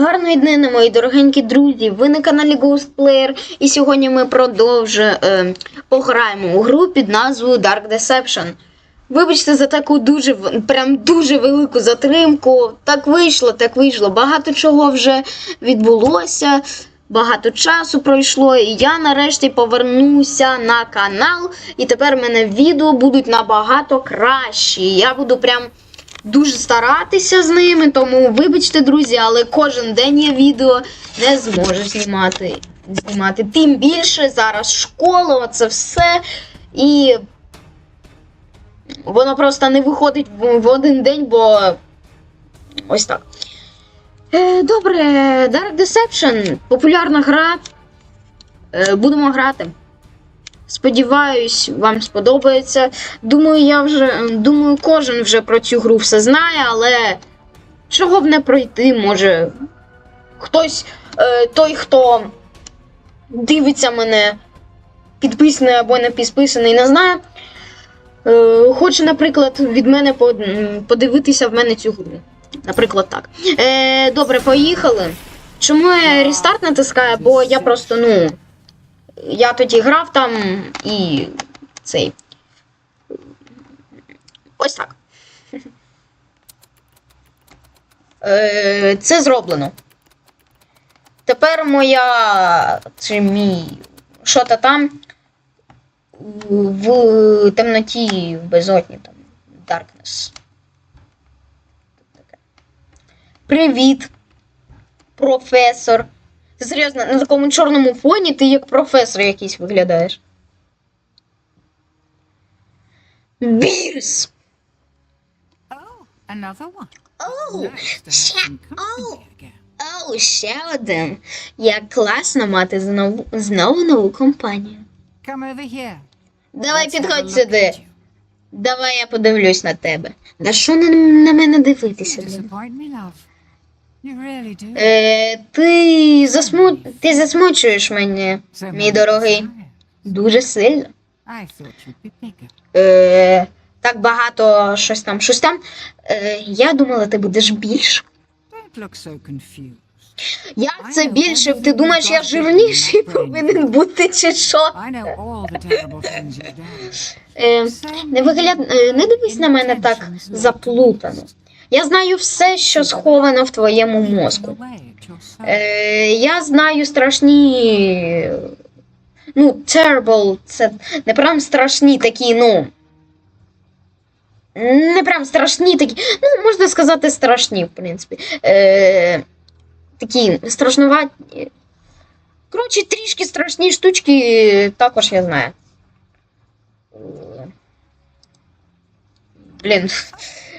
Гарної днини, мої дорогенькі друзі! Ви на каналі Ghost Player, і сьогодні ми продовжуємо е, пограємо у гру під назвою Dark Deception. Вибачте за таку дуже прям дуже велику затримку. Так вийшло, так вийшло. Багато чого вже відбулося, багато часу пройшло, і я нарешті повернуся на канал. І тепер в мене відео будуть набагато кращі. Я буду прям дуже старатися з ними, тому вибачте, друзі, але кожен день я відео не зможу знімати. знімати. Тим більше зараз школа, оце все. І воно просто не виходить в, в один день, бо ось так. Е, добре, Dark Deception популярна гра. Е, будемо грати. Сподіваюсь, вам сподобається. Думаю, я вже думаю, кожен вже про цю гру все знає, але чого б не пройти, може. Хтось, е, той, хто дивиться мене, підписаний або не підписаний, не знає. Е, хоче, наприклад, від мене подивитися в мене цю гру. Наприклад, так. Е, добре, поїхали. Чому я рестарт натискаю? Бо я просто, ну. Я тоді грав там і цей. Ось так. Е, Це зроблено. Тепер моя. Чи мій. Що то там. В темноті, в безодні там. Darkness. Привіт, професор. Ти серйозно, на такому чорному фоні ти як професор якийсь виглядаєш. Бірс! Oh. Оу, ще, оу, оу, ще один. Як класно мати знову, знову нову компанію. Давай підходь сюди. Давай я подивлюсь на тебе. На що на, на мене дивитися? Е, ти, засму... ти засмучуєш мене, мій дорогий, дуже сильно. Е, так багато щось там, щось там. Е, я думала, ти будеш більш. Як це більше? Ти думаєш, я жирніший повинен бути чи що? Е, не вигляд... е, не дивись на мене так заплутано. Я знаю все, що сховано в твоєму мозку. Е, я знаю страшні. Ну, terrible, це не прям страшні такі, ну. Не прям страшні такі. Ну, можна сказати, страшні, в принципі. Е, такі страшнуваті. Коротше, трішки страшні штучки також я знаю. Блін.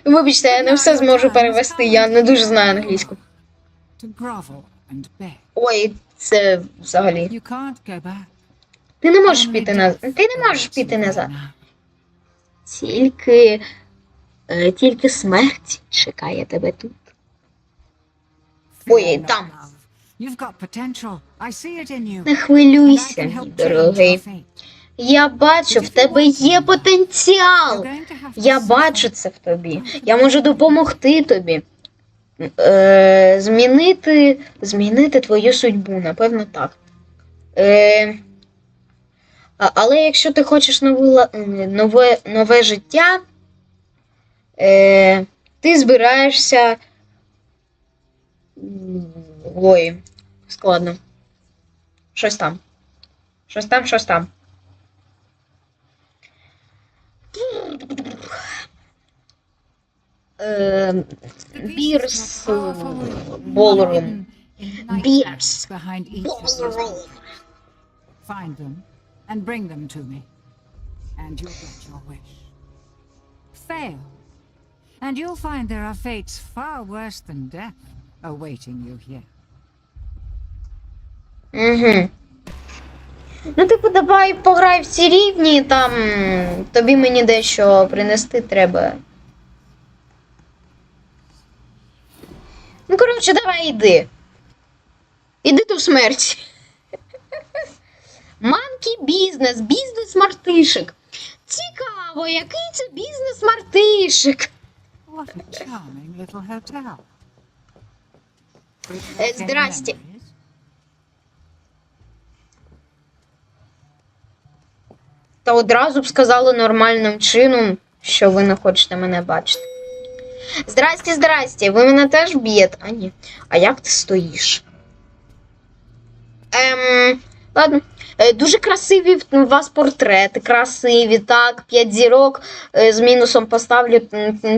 Вибачте, я не все зможу перевести, я не дуже знаю англійську. Ой, це взагалі. Ти не можеш піти назад. Ти не можеш піти назад. Тільки. е, Тільки смерть чекає тебе тут. Ой, там. Не хвилюйся, дорогий. Я бачу, в тебе є потенціал. Я бачу це в тобі. Я можу допомогти тобі. Е, змінити, змінити твою судьбу, напевно, так. Е, але якщо ти хочеш нову, е, нове, нове життя, е, ти збираєшся. Ой, складно. Щось там. Щось там, щось там. Of these ballroom. Find them and bring them to me, and you'll get your wish. Fail, and you'll find there are fates far worse than death awaiting you here. Угу. Ну, типу, давай пограй в ці рівні, там тобі мені дещо принести треба. Ну, коротше, давай йди. Іди в смерть. Манкі бізнес, бізнес мартишик. Цікаво, який це бізнес мартишик. What a charming little hotel. Е, Здрасте. Та одразу б сказали нормальним чином, що ви не хочете мене бачити. Здрасте, здрасте, ви мене теж б'єте? А ні. А як ти стоїш? Ем, ладно. Е, Дуже красиві у вас портрети, красиві, так, 5 зірок е, з мінусом поставлю.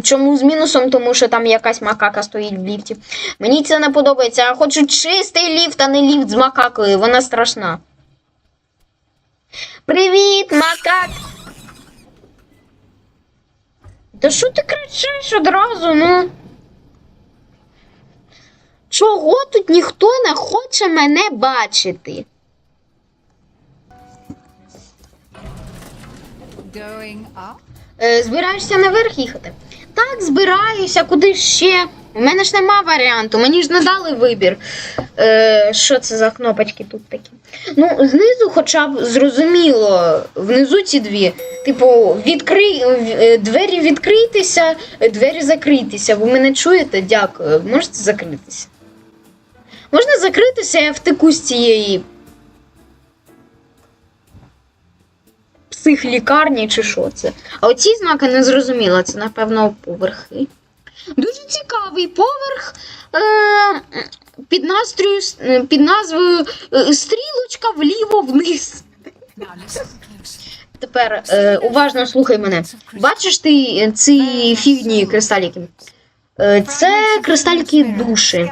Чому з мінусом? Тому що там якась макака стоїть в ліфті. Мені це не подобається. Я хочу чистий ліфт, а не ліфт з макакою. Вона страшна. Привіт, макак! Та що ти кричиш одразу, ну? Чого тут ніхто не хоче мене бачити? Going up? Е, збираєшся наверх їхати? Так, збираюся, куди ще? У мене ж нема варіанту, мені ж не дали вибір. Е, що це за кнопочки тут такі? Ну, знизу, хоча б зрозуміло, внизу ці дві. Типу, відкрий, е, двері відкрийтеся, е, двері закрийтеся. Ви мене чуєте? Дякую. Можете закритися? Можна закритися, я втеку з цієї психлікарні чи що це. А оці знаки не зрозуміла, це, напевно, поверхи. Дуже цікавий поверх е, під, настрою, е, під назвою е, Стрілочка listen close. Тепер е, уважно слухай мене. Бачиш ти е, ці фігні кристаліки? Е, це кристальки душі.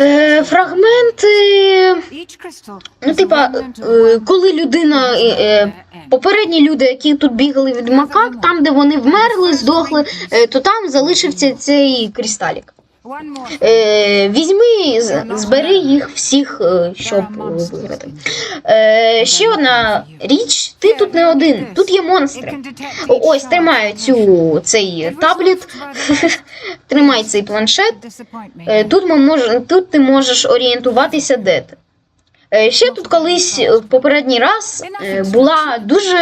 Е, фрагменти. Ну, типа, е, коли людина. Попередні люди, які тут бігали від макак, там, де вони вмерли, здохли, то там залишився цей кристалік. Е, візьми, збери їх всіх, е, щоб виграти. Е, ще одна річ: ти тут не один, тут є монстри. Ось тримаю цю цей таблет. Тримай цей планшет. Е, Тут, ми мож, тут ти можеш орієнтуватися, де ти. Е, Ще тут колись в попередній раз була дуже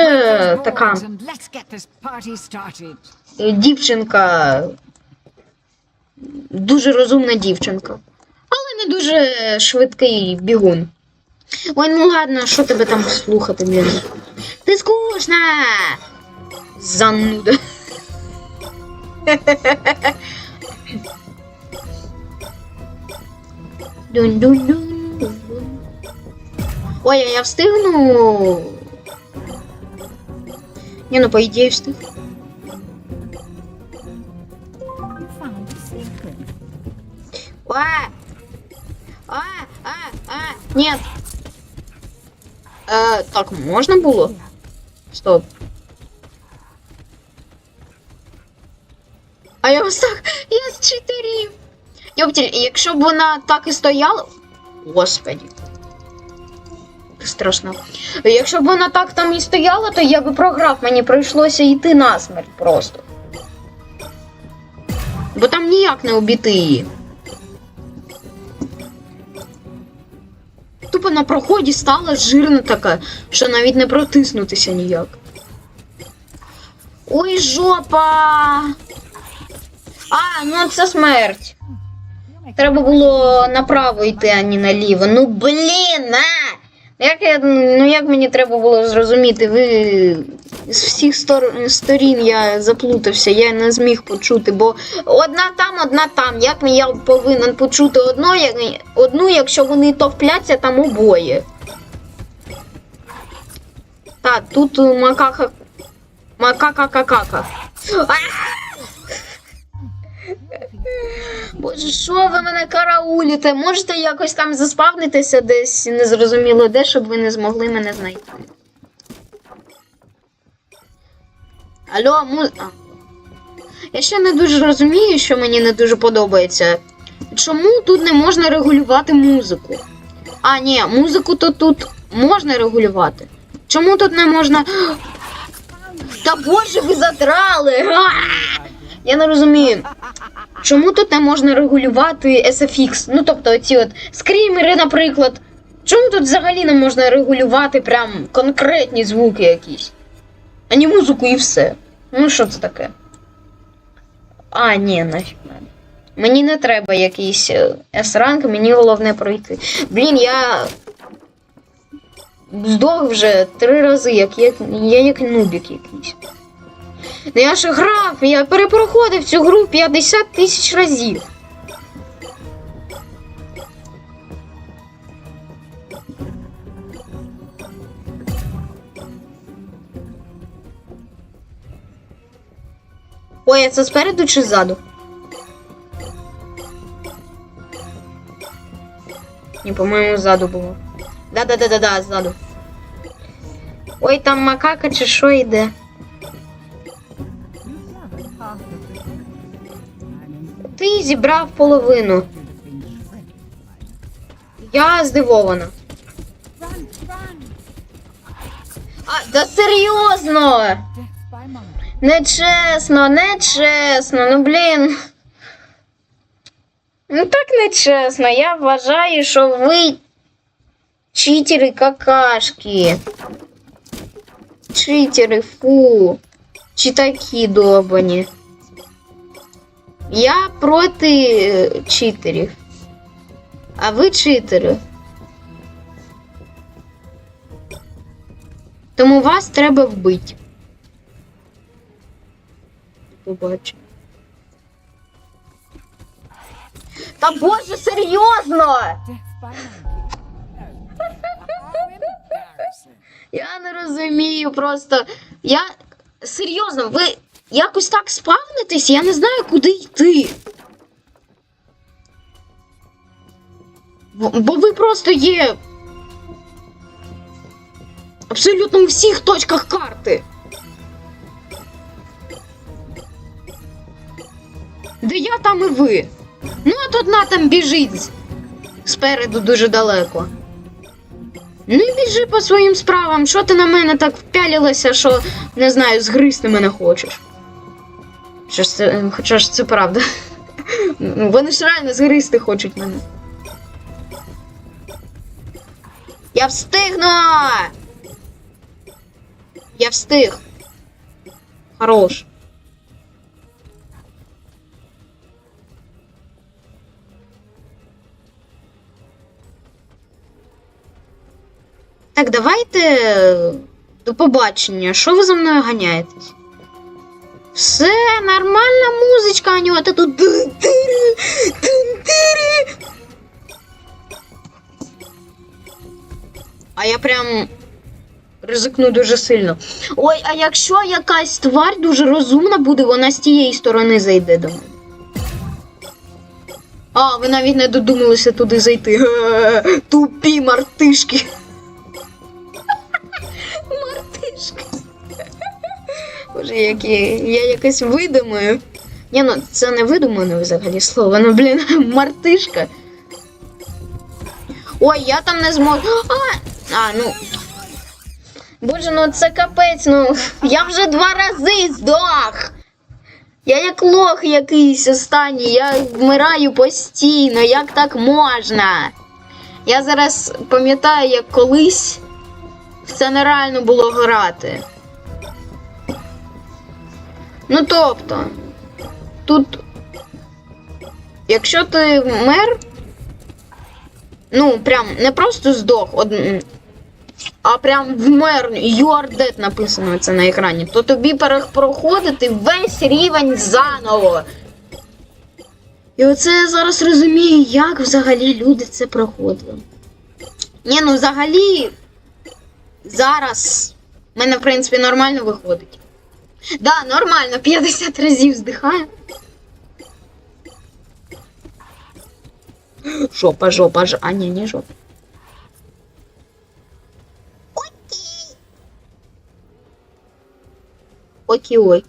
така boards and let's get this party started. е, дівчинка, дуже розумна дівчинка, але не дуже швидкий бігун. Ой, ну ладно, що тебе там слухати, блін. Ти скучна! Зануда. Дун-дун-дун-дун-дун. Ой, а я встигну. Не, ну по ідеї встиг. Нет! Е, так, можна було? Стоп. А я ось так. Я з читерів. Йоптіль, якщо б вона так і стояла. Господи. Страшно. Якщо б вона так там і стояла, то я би програв, мені прийшлося йти на смерть просто. Бо там ніяк не обійти її. Тупо на проході стала жирна така, що навіть не протиснутися ніяк. Ой, жопа! А, ну це смерть. Треба було направо йти, а не наліво. Ну блін, а! Як я, ну як мені треба було зрозуміти, ви з всіх стор- сторін я заплутався, я не зміг почути, бо одна там, одна там. Як я повинен почути одну, як, одну, якщо вони товпляться там обоє. Так, тут макака. Макака-какака. Боже, що ви мене карауліте? Можете якось там заспавнитися десь незрозуміло де, щоб ви не змогли мене знайти. Алло, му... а. Я ще не дуже розумію, що мені не дуже подобається. Чому тут не можна регулювати музику? А, ні, музику то тут можна регулювати. Чому тут не можна. Та боже, ви задрали! Я не розумію. Чому тут не можна регулювати SFX? Ну, тобто, оці от скрімери, наприклад. Чому тут взагалі не можна регулювати прям конкретні звуки якісь? А не музику і все. Ну, що це таке? А, ні, нафіг. Мені не треба якийсь е, S-ранг, мені головне пройти. Блін, я здох вже три рази, як я, я як нубік якийсь. Ну я ж грав, я перепроходив цю гру 50 тисяч разів. Ой, а це спереду чи ззаду? Ні, по-моєму, ззаду було. Да-да-да-да-да, ззаду. Ой, там макака чи що йде. Ти зібрав половину. Я здивована. А, да серйозно! Нечесно, нечесно, ну блін. Ну так нечесно. Я вважаю, що ви читери какашки. Читери, фу. Чи такі добані. Я проти читерів. А ви читери. Тому вас треба вбити. Побачу. Та боже, серйозно! Я не розумію просто. Я серйозно, ви якось так спавнитесь, я не знаю, куди йти. Бо ви просто є. Абсолютно у всіх точках карти. Де я там і ви. Ну, от одна там біжить спереду дуже далеко. Ну і біжи по своїм справам. Що ти на мене так впялилася, що не знаю, згризти мене хочеш. Що ж це, хоча ж це правда. Ну, Вони ж реально згризти хочуть мене. Я встигну! Я встиг. Хорош. Так, давайте е, до побачення. Що ви за мною ганяєтесь? Все, нормальна музичка, а не от тут. А я прям ризикну дуже сильно. Ой, а якщо якась тварь дуже розумна буде, вона з тієї сторони зайде до мене. А, ви навіть не додумалися туди зайти. Тупі мартишки. Боже, які я якось видумаю. Ні, ну це не видумане взагалі слово, ну блін, мартишка. Ой, я там не зможу. А, а ну. Боже, ну це капець, ну я вже два рази здох. Я як лох якийсь останній, я вмираю постійно, як так можна? Я зараз пам'ятаю, як колись в це нереально було грати. Ну тобто, тут, якщо ти вмер, ну, прям не просто здох, од... а прям вмер, you are dead написано це на екрані, то тобі перепроходити весь рівень заново. І оце я зараз розумію, як взагалі люди це проходили. Ні, ну взагалі, зараз в мене, в принципі, нормально виходить. Да, нормально, 50 разів здихаю. Жопа, жопа, ж... А, ні, не жопа. Окей. Окей, окей.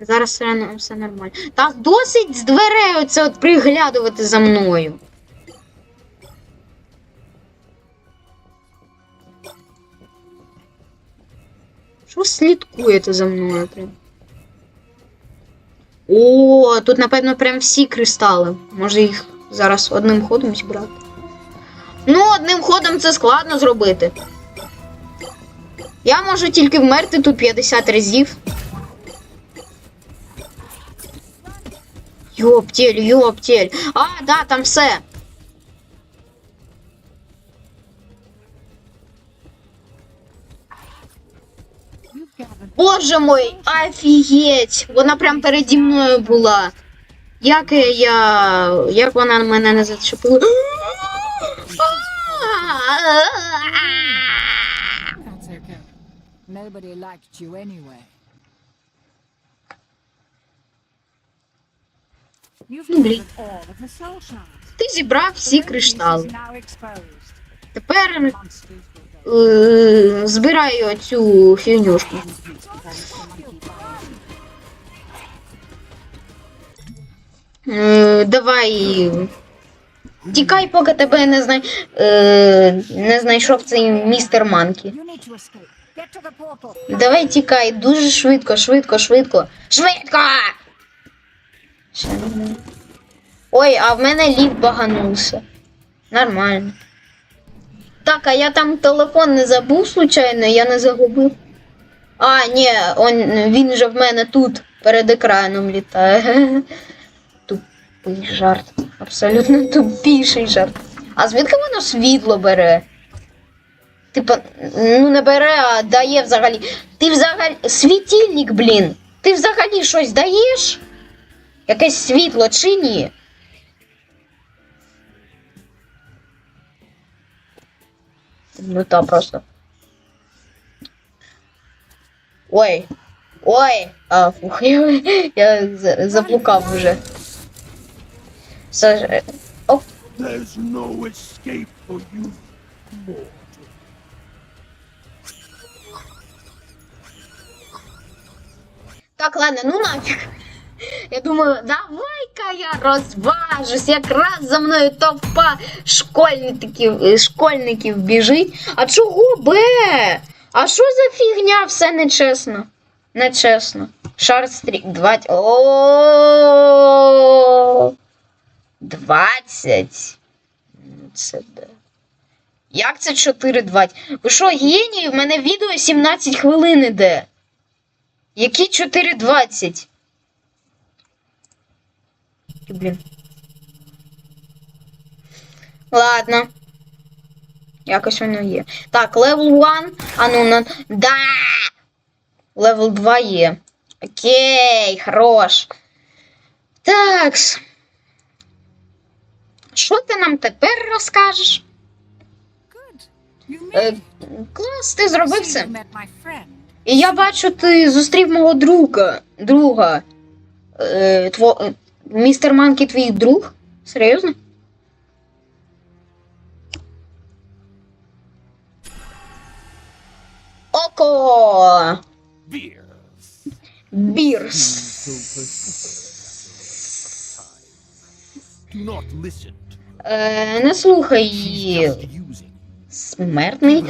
Зараз все, все нормально. Та досить з дверей оце от приглядувати за мною. Слідкуєте за мною прям? О, тут, напевно, прям всі кристали. Може їх зараз одним ходом зібрати. Ну, одним ходом це складно зробити. Я можу тільки вмерти тут 50 разів. Йоптель, йоптель. А, да, там все. Боже мой, офігеть! Вона прям переді мною була. Як я. Як вона мене не зачепила? Nobody liked you anyway. Ну, блін. Ти зібрав всі криштали. Тепер. Е, збираю цю фігнюшку. Е, давай. Тікай, поки тебе не знай... е, не знайшов цей містер Манкі. Давай тікай, дуже швидко, швидко, швидко. Швидко! Ой, а в мене ліфт баганувся. Нормально. Так, а я там телефон не забув, случайно, я не загубив. А, ні, он, він же в мене тут перед екраном літає. Тупий жарт. Абсолютно тупіший жарт. А звідки воно світло бере? Типа, ну не бере, а дає взагалі. Ти взагалі. Світильник, блін. Ти взагалі щось даєш? Якесь світло чи ні? Ну та просто. Ой. Ой. А, фух, я, я за- заблукав вже. Саж... е, Оп. There's no escape for you. Так, ладно, ну нафиг. Я думаю, давай-ка я розважусь. Якраз за мною товпа школьників, школьників біжить. А чого Б? А що за фігня? Все нечесно. Нечесно. Шарстрік 20. О. 20. Ну, Це де. Як це 4,20? Ви що, генії? В мене відео 17 хвилин іде. Які 4,20? Блін. Ладно. Якось воно є. Так, левел 1. А ну на. Да! Левел 2 є. Окей, хорош. Такс. Що ти нам тепер розкажеш? Good. You Е, клас, ти зробив це. І я бачу, ти зустрів мого друга. Друга. Е, тво... Містер Манкі твій друг? Серйозно? Око! Бірс. Е, не слухай її. Смертний.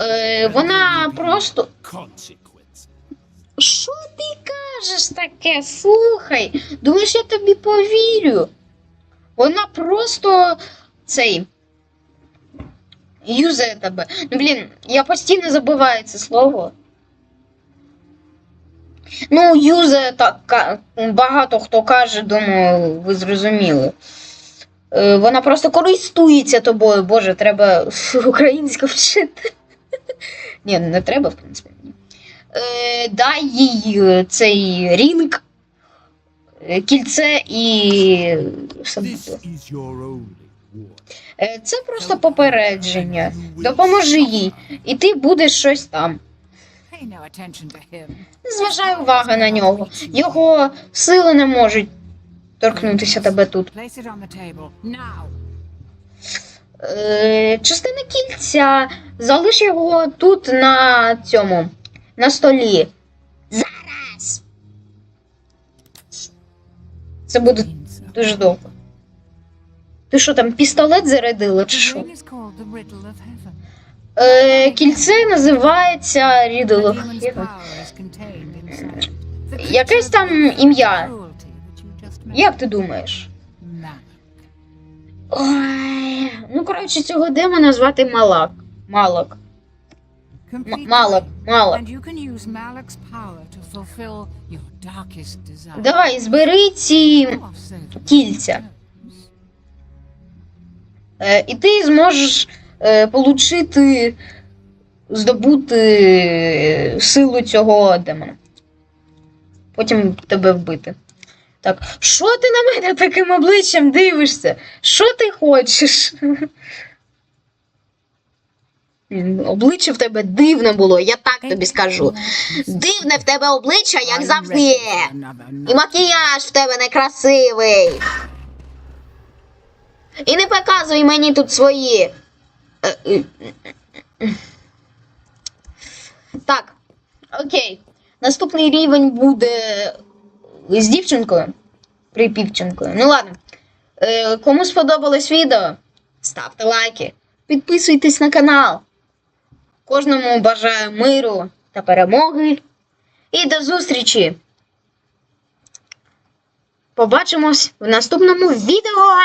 Е, вона просто. Що ти кажеш таке? Слухай. Думаєш, я тобі повірю? Вона просто цей. Юзає тебе. Ну, блін, я постійно забуваю це слово. Ну, юзає так. Багато хто каже, думаю, ви зрозуміли. Е, Вона просто користується тобою. Боже, треба українську вчити. Ні, не треба, в принципі. Е, дай їй е, цей рінг, е, кільце і все буде. Це просто попередження. Допоможи їй, і ти будеш щось там. Не зважай увагу на нього. Його сили не можуть торкнутися тебе тут. Е, частина кільця. Залиш його тут на цьому. На столі. Зараз. Це буде дуже довго. Ти що там, пістолет зарядила чи що? riddle. Е, кільце називається A of Heaven. Якесь там ім'я. Як ти думаєш? Ой, ну, коротше, цього демона звати Малак. Малак. Малак, Малак. And you can use Malak's power to fulfill your darkest desire. Давай, збери ці кільця. Е, і ти зможеш е, получити, здобути е, силу цього демона. Потім тебе вбити. Так, що ти на мене таким обличчям дивишся? Що ти хочеш? Обличчя в тебе дивне було, я так тобі скажу. Дивне в тебе обличчя, як завжди. І макіяж в тебе некрасивий. І не показуй мені тут свої. Е, е, е. Так. Окей. Наступний рівень буде з дівчинкою. Припівчинкою. Ну ладно. Кому сподобалось відео, ставте лайки. Підписуйтесь на канал. Кожному бажаю миру та перемоги. І до зустрічі! Побачимось в наступному відео.